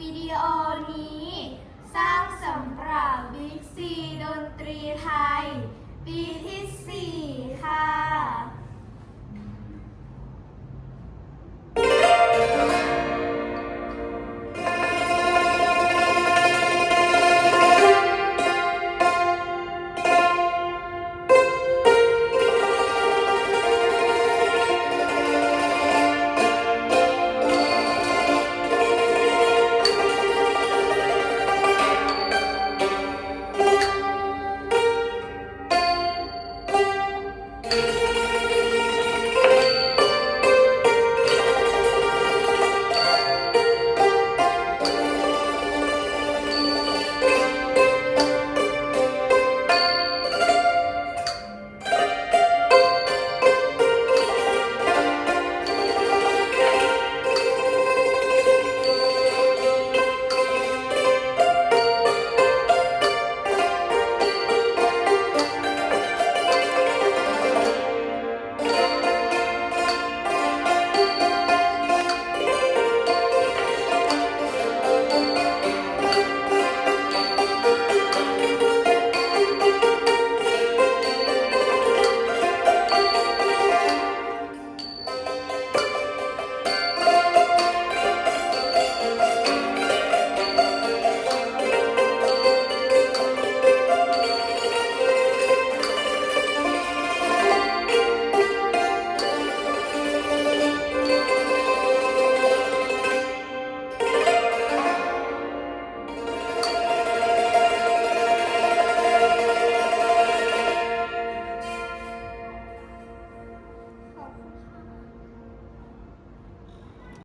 วิดีโอนี้ สร้างสำหรับบิ๊กซีดนตรีไทย ปีที่